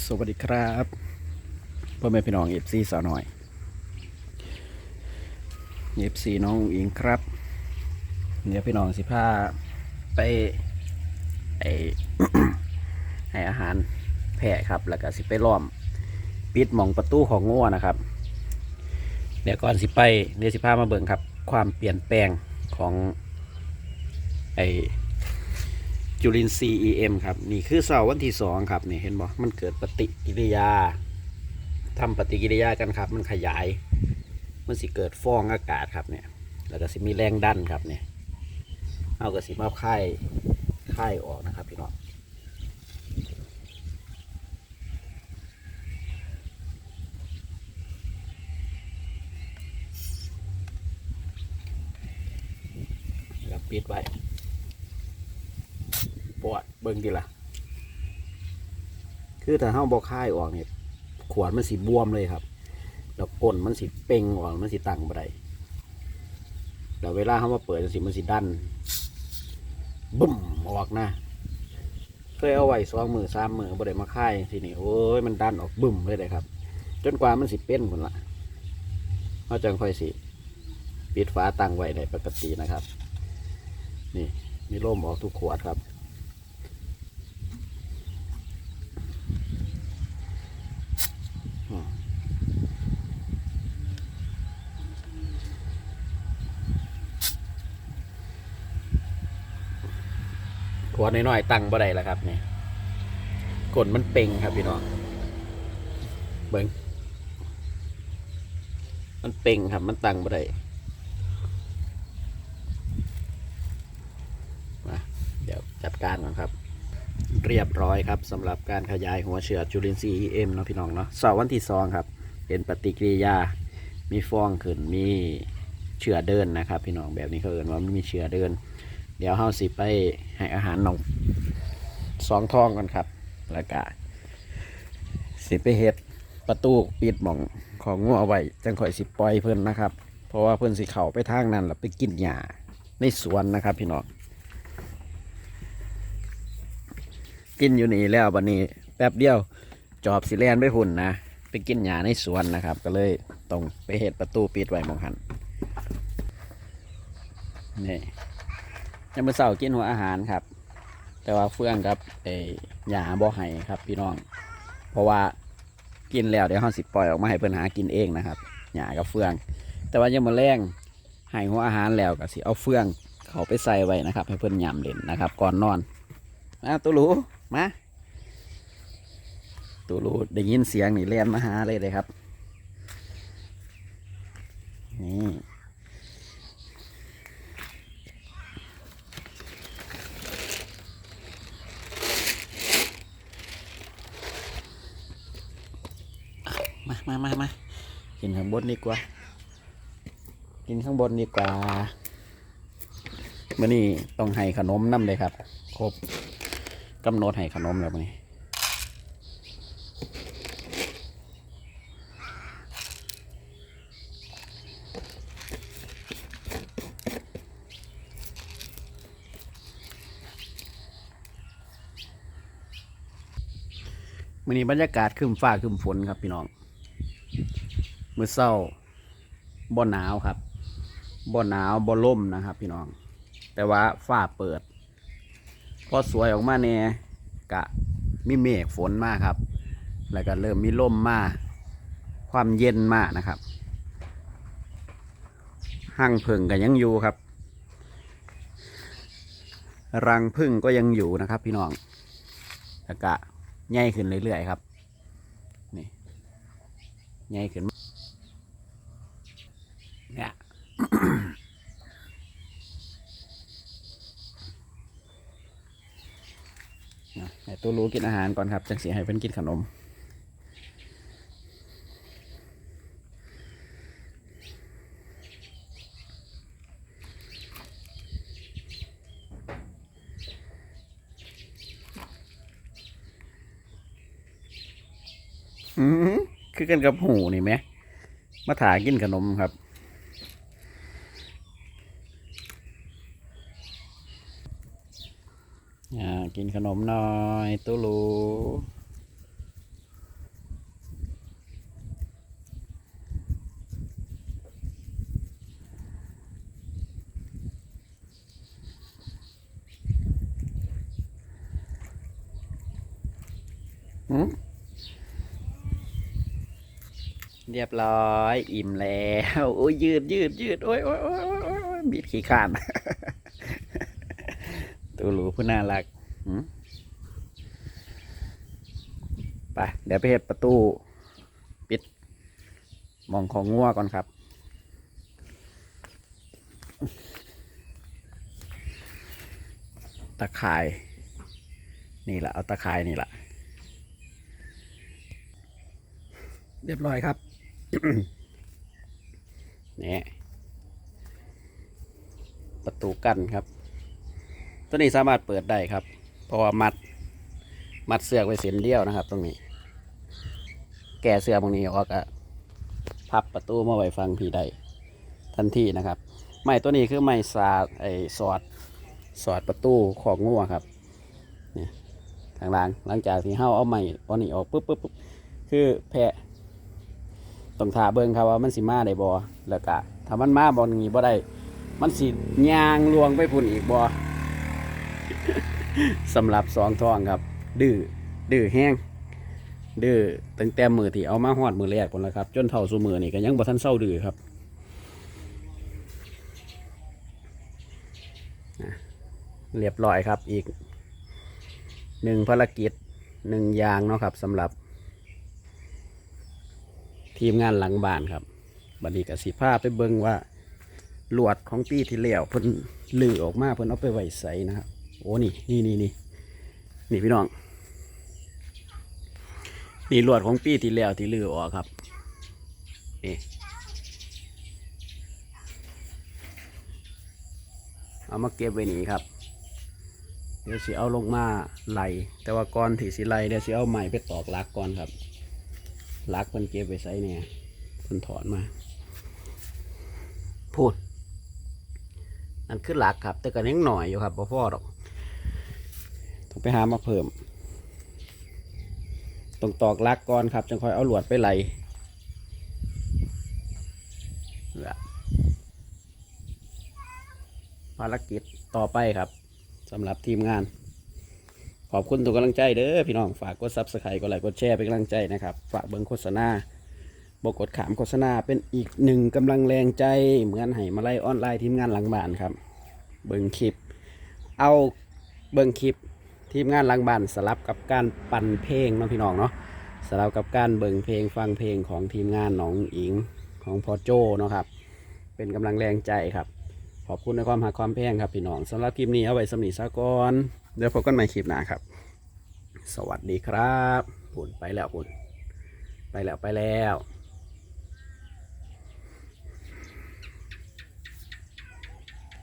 สวัสดีครับพ่อแม่พี่น้องเอฟซีสาวหน่อยเอฟซีน้องอิงครับเดี๋ยวพี่น้องสิพาไปไอให้อาหารแพะครับ แล้วก็สิไปล้อม ปิดหมองประตูของงัวนะครับ เดี๋ยวก่อนสิไปเดี๋ยวสิพามาเบิ่งครับ ความเปลี่ยนแปลงของไอ จุลินทรีย์ EM ครับ นี่คือเสาร์วันที่สองครับนี่เห็นบ่มันเกิดปฏิกิริยาทำปฏิกิริยากันครับ มันขยาย มันสิเกิดฟองอากาศครับเนี่ยแล้วก็สิมีแรงดันครับเนี่ยเอาก็สิมาค่ายค่ายออกนะครับพี่น้องแล้วปิดไว้ ปวดเบิ่งดีละคือถ้าเฮาบ่คายออกเนี่ยขวดมันสิบวมเลยครับ แล้วก้นมันสิเป่งออกมันสิตั้งบ่ได้แล้วเวลาเฮามาเปิดจังซี่มันสิดันบึ้มออกนะเคยเอาไว้สองมือสามมือบ่ได้มาคายทีนี้โอ้ยมันดันออกบึ้มเลยเลยครับ จนกว่ามันสิเป็นพุ่นละเฮาจังค่อยสิปิดฝาตั้งไว้ได้ปกตินะครับ นี่มีร่มออกทุกขวดครับ ขวน้อยๆตั้งบ่ได้แล้วครับนี่กดมันเป่งครับพี่น้องเบิ้งมันเป่งครับมันตั้งบ่ได้มาเดี๋ยวจัดการก่อนครับ เรียบร้อยครับสำหรับการขยายหัวเชื้อจุลินทรีย์ EM เนาะพี่น้องเนาะเสาร์วันที่สองครับ เป็นปฏิกิริยามีฟองขึ้นมีเชื้อเดินนะครับ พี่น้องแบบนี้เขาเอ่นว่ามันมีเชื้อเดิน เดี๋ยวเฮาสิไปให้อาหารน้องสองทองกันครับ แล้วก็สิไปเฮ็ดประตูปิดหม่องของงัวเอาไว้จังค่อยสิปล่อยเพิ่นนะครับ เพราะว่าเพิ่นสิเข้าไปทางนั้นแล้วไปกินหญ้าในสวนนะครับ พี่น้องกินอยู่นี่แล้วบัดนี้ แป๊บเดียวจอบสิแลนไปหุ่นนะไปกินหญ้าในสวนนะครับ ก็เลยต้องไปเฮ็ดประตูปิดไว้หมองหันนี่ ยังมาเสากินหัวอาหารครับ แต่ว่าเฟื่องกับไอ้หยาบ่อไห้ครับ พี่น้อง เพราะว่ากินแล้วเดี๋ยวเขาสิปล่อยออกมาให้เพิ่นหากินเองนะครับหยากับเฟื่อง แต่ว่ายังมาแรงให้หัวอาหารแล้วก็สิเอาเฟื่องเขาไปใส่ไว้นะครับ ให้เพิ่นยำเล่นนะครับ ก่อนนอนมาตูรูมาตูรูได้ยินเสียงนี่เลียนมาหาเลยเลยครับ นี่ มามามากินข้างบนดีกว่า กินข้างบนดีกว่ามื่อนี้ต้องให้ขนมน้ำเลยครับ ครบกำหนดให้ขนมแล้วมื้อนี้มื่อนี้บรรยากาศครึมฟ้าครึมฝนครับพี่น้อง มือเศร้าบ่หนาวครับบ่หนาวบ่ล่มนะครับ พี่น้อง แต่ว่าฟ้าเปิด พอสวยออกมาเนี่ยกะมีเมฆฝนมากครับ แล้วก็เริ่มมีลมมาความเย็นมากนะครับห้างผึ่งก็ยังอยู่ครับ รังผึ่งก็ยังอยู่นะครับ พี่น้องแล้วก็ใหญ่ขึ้นเรื่อยๆครับ นี่ใหญ่ขึ้น เนี่ย นะให้ ตัวรู้กินอาหารก่อนครับจังสีให้เพิ่นกินขนมอือคือกันกับหูนี่ไหมมาถากินขนมครับ ขนมหน่อยตุลูเรียบร้อย อิ่มแล้วโอ้ยยืดยืดยืดโอ้ยโอ้ยโอ้ยโอ้ยบิดขี้ข้านตูหลูผู้น่ารัก ไปเดี๋ยวไปเห็ดประตู ปิดมองของงัวก่อนครับ ตะข่าย นี่แหละเอาตะข่ายนี่แหละเรียบร้อยครับนี่ประตูกั้นครับ ตัวนี้สามารถเปิดได้ครับ เพราะว่ามัด มัดเสือกไว้เส้นเดียวนะครับ ตรงนี้ แก่เสือกตรงนี้ออกอะพับประตูมาไว้ฟังพี่ได้ทันทีนะครับ ไม้ตัวนี้คือไม้สาดไอ้สอดสอดประตูของงัวครับนี่ข้างล่างหลังจากที่เฮาเอาไม้เอานี่ออกปุ๊บปุ๊บปุ๊บคือแพะต้องทาเบิ่งครับว่ามันสิมาได้บ่แล้วก็ถ้ามันมาบ่นี้บ่ได้ มันสิยางลวงไปพุ่นอีกบ่ สำหรับสองทองครับ ดื้อดื้อแห้งดื้อตั้งแต่มือที่เอามาฮอดมือแรกพุ่นล้วครับ จนเท่าสูมือนี่ก็ยังบ่ทันเศร้าดื้อครับเรียบร้อยครับอีกหนึ่งภารกิจหนึ่งยางเนาะครับสำหรับ ทีมงานหลังบ้านครับบัดนี้กับสีผ้าไปเบิ่งว่าลวดของปีที่แล้วเพิ่นลือออกมาเพิ่นเอาไปไว้ใส่นะครับ โอ้นี่นี่นี่นี่นี่พี่น้อง นี่ลวดของปีที่แล้วที่ลือออกครับนี่เอามาเก็บไว้นี่ครับ เดี๋ยวสิเอาลงมาไหลแต่ว่าก่อนที่สิไหลเดี๋ยวสิเอาไม้ไปตอกลักก่อนครับลักมันเก็บไว้ใส่เนี่ยมันถอนมา พูดอันขึ้นหลักครับ แต่ก็ยังหน่อยอยู่ครับพ่อดอก ต้องไปหามาเพิ่มต้องตอกลักก่อนครับจังค่อยเอาหลวดไปไหลภารกิจต่อไปครับสำหรับทีมงาน ขอบคุณทุกกำลังใจเด้อพี่น้องฝากกดซับสไครต์กดไลค์กดแชร์เป็นกำลังใจนะครับ ฝากเบิ้งโฆษณาบกกดขามโฆษณาเป็นอีกหนึ่งกำลังแรงใจเหมือนให้มาไล่ออนไลน์ทีมงานหลังบ้านครับ เบิ้งคลิป เอาเบิ้งคลิป ทีมงานลังบานสลับกับการปั่นเพลงเนาะพี่น้องเนาะสลับกับการเบิ่งเพลงฟังเพลงของทีมงานหนองอิงของพอโจเนาะครับ เป็นกำลังแรงใจครับ ขอบคุณในความหักความแพงครับพี่น้องสำหรับคลิปนี้เอาไว้สำนีซะก่อนเดี๋ยวพบกันใหม่คลิปหน้าครับ สวัสดีครับปุ่นไปแล้วปุ่นไปแล้วไปแล้ว